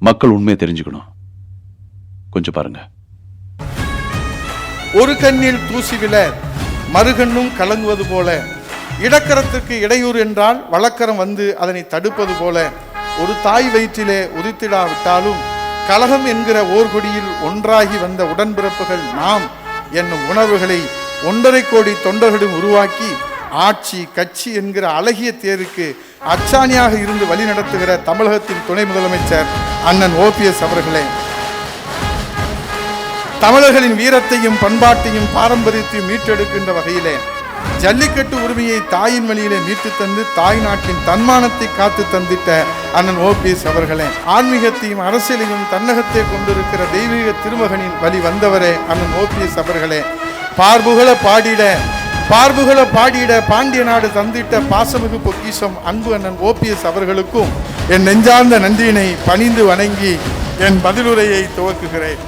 மக்கள் உண்மையை தெரிஞ்சுக்கணும். கொஞ்சம் பாருங்க. ஒரு கண்ணில் தூசி விழ மறுகண்ணும் கலங்குவது போல. இடக்கரத்திற்கு இடையூறு என்றால் வழக்கரம் வந்து அதனை தடுப்பது போல. ஒரு தாய் வயிற்றிலே உதித்திடாவிட்டாலும் கலகம் என்கிற ஓர்கொடியில் ஒன்றாகி வந்த உடன்பிறப்புகள் நாம் என்னும் உணர்வுகளை ஒன்றரை கோடி தொண்டர்களும் உருவாக்கி ஆட்சி கட்சி என்கிற அழகிய தேருக்கு அச்சாணியாக இருந்து வழிநடத்துகிற தமிழகத்தின் துணை முதலமைச்சர் அண்ணன் ஓபிஎஸ் அவர்களே. தமிழர்களின் வீரத்தையும் பண்பாட்டையும் பாரம்பரியத்தையும் மீட்டெடுக்கின்ற வகையிலே ஜல்லிக்கட்டு உரிமையை தாயின் வழியிலே மீட்டு தந்து தாய் நாட்டின் தன்மானத்தை காத்து தந்திட்ட அண்ணன் ஓபிஎஸ் அவர்களே. ஆன்மீகத்தையும் அரசியலையும் தன்னகத்தை கொண்டிருக்கிற தெய்வீக திருமகனின் வழி வந்தவரே அண்ணன் ஓபிஎஸ் அவர்களே. பார்புகளை பாடிட பார்வுகளை பாடியிட பாண்டிய நாடு தந்திட்ட பாசமிகு பொக்கிஷம் அன்பு அண்ணன் ஓபிஎஸ் அவர்களுக்கும் என் நெஞ்சார்ந்த நன்றியினை பணிந்து வணங்கி என் பதிலுரையை துவக்குகிறேன்.